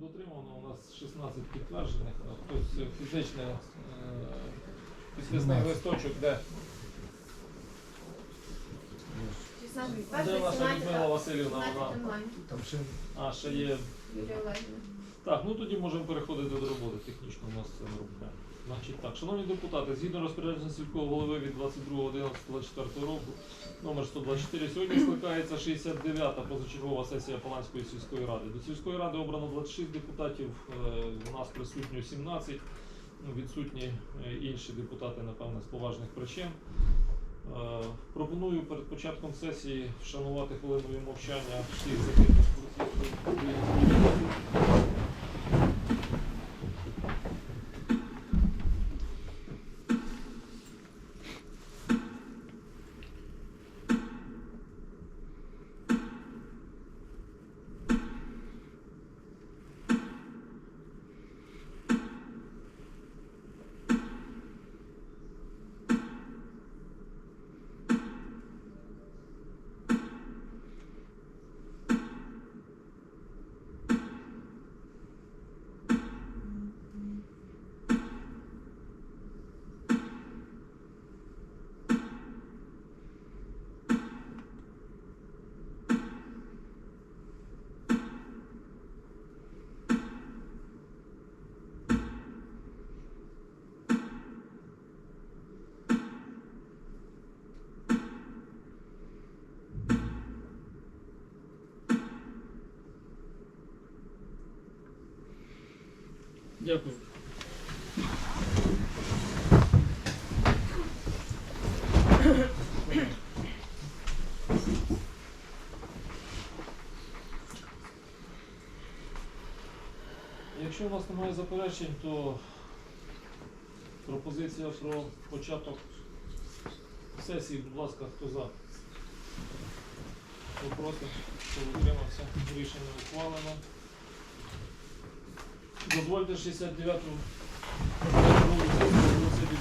дотримано. У нас 16 підтверджених, хтось фізичний е, підписний листочок, де, 16 де наша 17 Людмила Васильівна, вона. Там ще а ще є. Так, ну тоді можемо переходити до роботи. Технічно у нас це не робимо. Значить так, шановні депутати, згідно розпорядження сільського голови від 22.11.24 року, номер 124, сьогодні скликається 69-та позачергова сесія Паланської сільської ради. До сільської ради обрано 26 депутатів, е, у нас присутньо 17, ну, відсутні е, інші депутати, напевне, з поважних причин. Е, Пропоную перед початком сесії вшанувати хвилиною мовчання всіх загиблих Дякую. Якщо у вас немає заперечень, то пропозиція про початок сесії, будь ласка, хто за? Хто проти, хто утримався, рішення ухвалено. Дозвольте 69-ту оголосити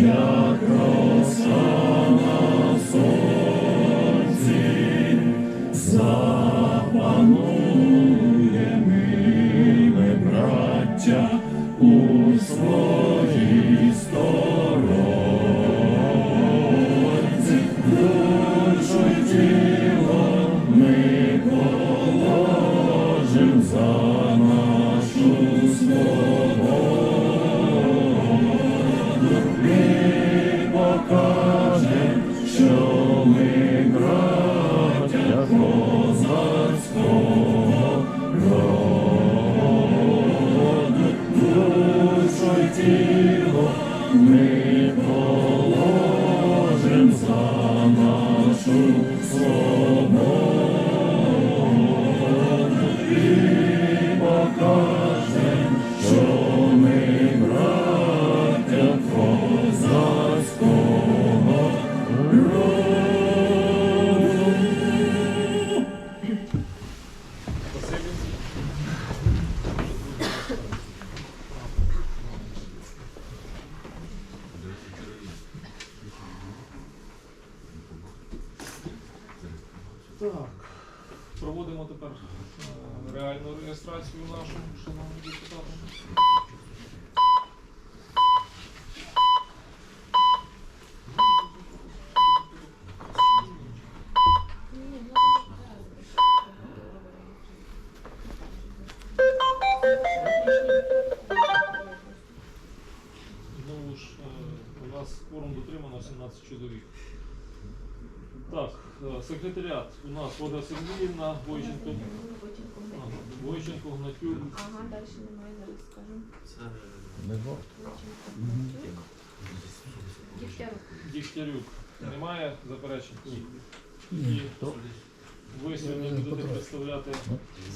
Já. Тіло. Ми проводимо тепер е, реальну реєстрацію нашу, шановні депутати. Знову ж е, у нас форум дотримано 17 чоловік. Так, е, секретаріат у нас Вода Сергіївна, Бойченко, ага, Бойченко, Гнатюк, Ага, далі немає, зараз скажу. не було. Бойченко, Дігтярюк. Немає заперечень? Ні. Тоді ви сьогодні будете представляти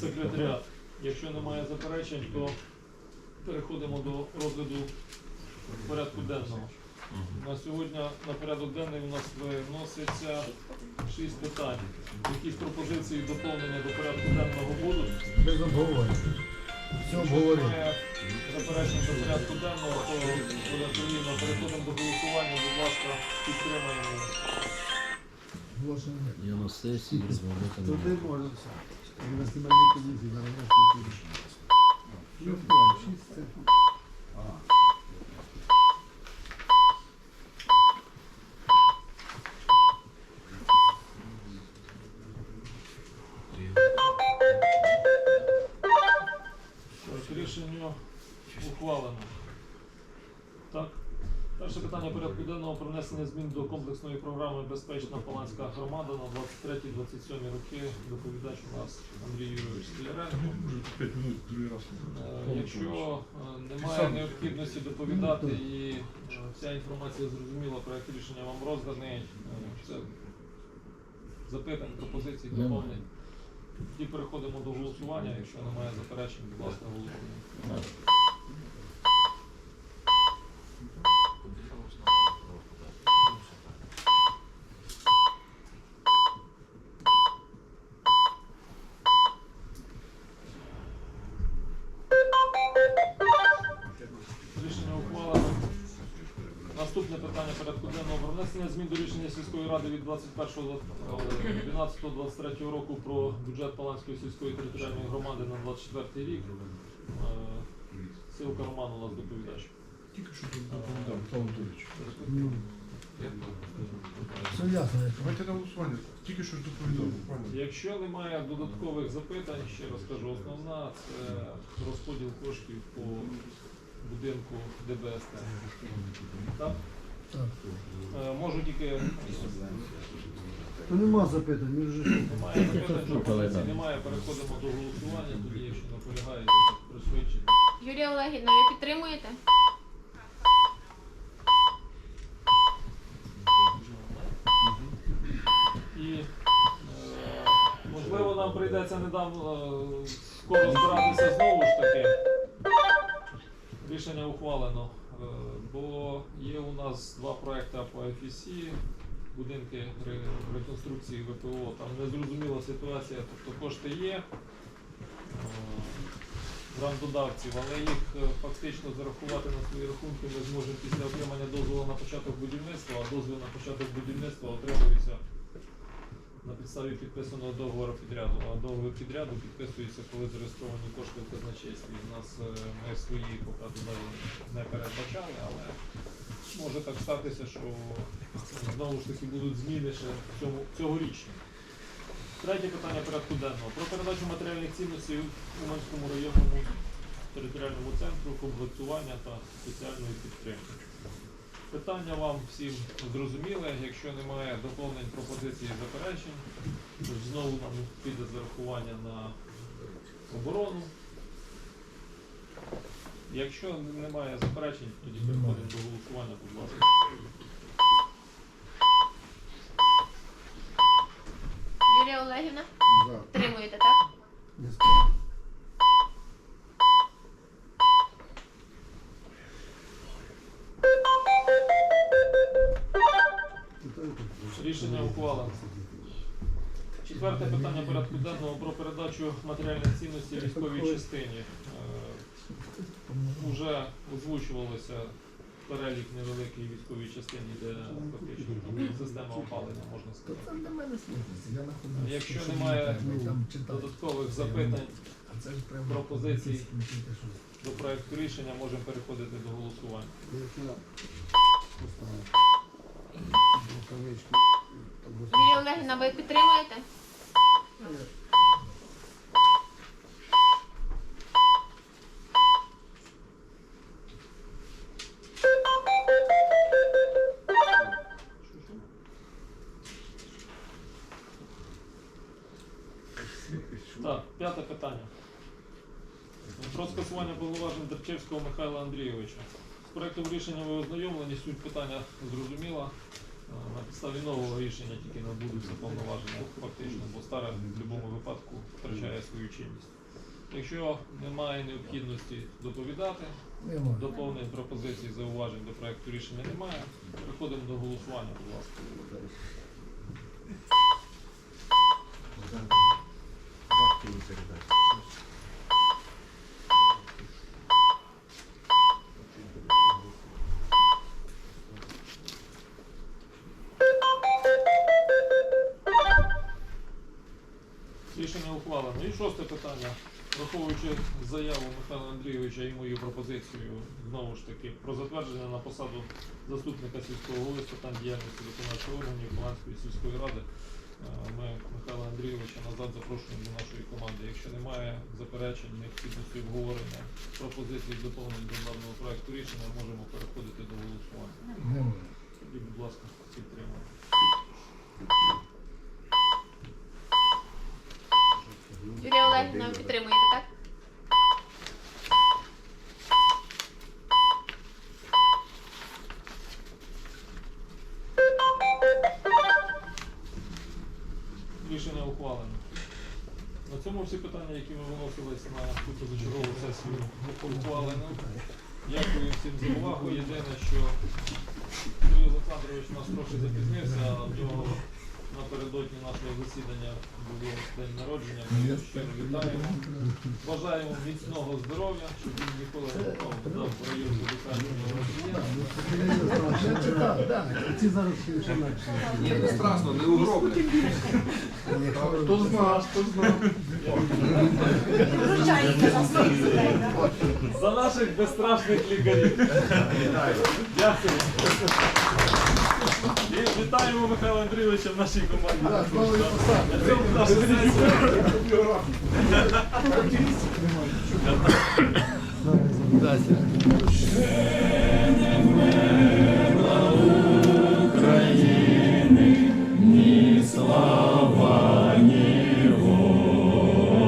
секретаріат. Якщо немає заперечень, то переходимо до розгляду порядку денного. На сьогодні на порядок денний у нас виноситься шість питань. Якісь пропозиції доповнення до порядку денного будуть? Без обговорення. Все немає заперечень до порядку денного, то буде повільно переходимо до голосування. Будь ласка, підтримаємо. Я на сесії розмовляти Туди можна все. І на знімальній комісії на роботі. Ну, шість це. Так. Перше питання порядку денного про внесення змін до комплексної програми Безпечна Паланська громада на 23-27 роки. Доповідач у нас Андрій Юрійович раз. Е, Якщо е, немає необхідності доповідати і е, вся інформація зрозуміла, проект рішення вам розданий. Це запитань, пропозицій, доповнень. Тоді переходимо до голосування. Якщо немає заперечень, будь ласка, голосуємо. Внесення змін до рішення сільської ради від 21.12.23 року про бюджет Паланської сільської територіальної громади на 24 рік. Е, Силка Роман у нас доповідач. Тільки що тут доповідав, Павло Анатолійович. Все ясно. Давайте на голосування. Тільки що ж доповідав? Якщо немає додаткових запитань, ще раз кажу, основна це розподіл коштів по будинку ДБСТ. Так? Так. Е, Можу тільки То нема запитань, ми вже Немає так. немає, переходимо до голосування, тоді якщо наполягаєте, пришвидшити. Юлія Олегівна, ви підтримуєте? І е, можливо нам прийдеться недавно е, скоро збиратися знову ж таки. Рішення ухвалено, бо є у нас два проекти по FEC, будинки реконструкції ВПО. Там незрозуміла ситуація, тобто кошти є. е, грантодавців, але їх е, фактично зарахувати на свої рахунки ми зможемо після отримання дозволу на початок будівництва, а дозвіл на початок будівництва отримується на підставі підписаного договору підряду. А договір підряду підписується, коли зареєстровані кошти в казначействі. У нас е, ми свої поки не передбачали, але може так статися, що знову ж таки будуть зміни ще в цьому цьогорічні. Третє питання порядку денного. Про передачу матеріальних цінностей Уманському районному територіальному центру комплектування та соціальної підтримки. Питання вам всім зрозуміле. Якщо немає доповнень пропозицій і заперечень, то знову нам піде зарахування на оборону. Якщо немає заперечень, тоді переходимо до голосування, будь ласка. Юлія Олегівна, за. підтримуєте, так? Ухвалено. Четверте питання порядку денного про передачу матеріальних цінностей військовій частині. Е, Уже озвучувалося перелік невеликий військовій частині, де фактично система опалення, можна сказати. Якщо немає. Додаткових запитань пропозицій. до проекту рішення можемо переходити до голосування. Юлія Олегівна, ви підтримуєте? Так, п'яте питання. Про скасування повноважень Дерчевського Михайла Андрійовича. З проектом рішення ви ознайомлені, суть питання зрозуміла. Підставі нового рішення тільки набудуться повноваження фактично, бо старе в будь-якому випадку втрачає свою чинність. Якщо немає необхідності доповідати, Нема. доповнень пропозицій, зауважень до проекту рішення немає, переходимо до голосування, будь ласка. Рішення шосте питання. Враховуючи заяву Михайла Андрійовича і мою пропозицію знову ж таки про затвердження на посаду заступника сільського голови з питань діяльності виконавчого органів Поланської сільської ради, е, ми Михайла Андрійовича назад запрошуємо до нашої команди. Якщо немає заперечень, необхідності обговорення пропозицій доповнень до даного проекту рішення, можемо переходити до голосування. Тоді, будь ласка, підтримуємо. Юлія Олегівна, ви підтримуєте, так? Рішення ухвалено. На цьому всі питання, які ми виносились на позачергову сесію, ухвалено. Дякую всім за увагу. Єдине, що Юрій Олександрович у нас трохи запізнився, а в нього напередодні нашого засідання було день народження. Ми його щиро вітаємо. Бажаємо міцного здоров'я, щоб він ніколи не попав в район лікарні. Я читав, так. Ці зараз ще інакше. Ні, не страшно, не угроблять. Хто знає, хто знає. За наших безстрашних лікарів. Дякую. І вітаємо Михайла Андрійовича в нашій команді. України, ні слава, ні воля.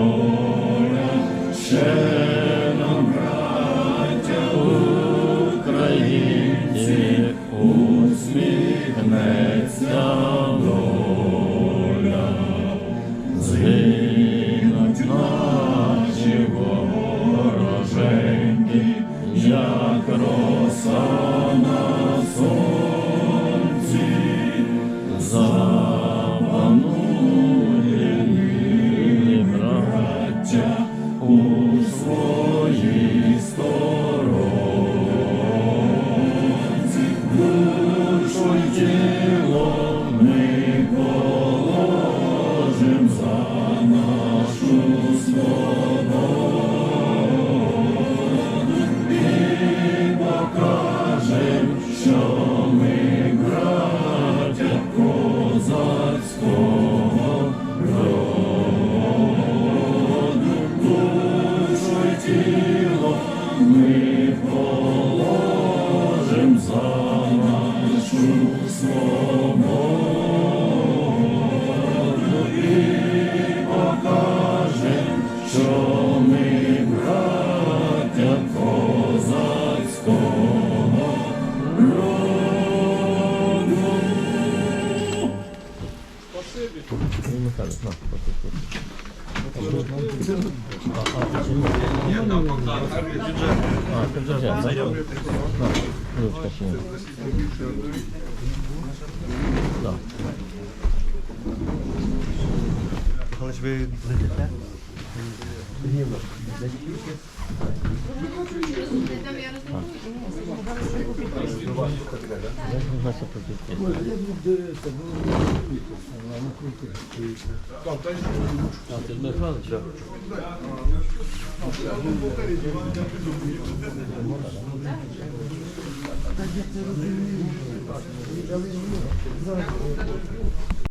Михайлович, ви летите? Там я розумію. Ой, я був де це, ну, а ну крути. Так я це розумію.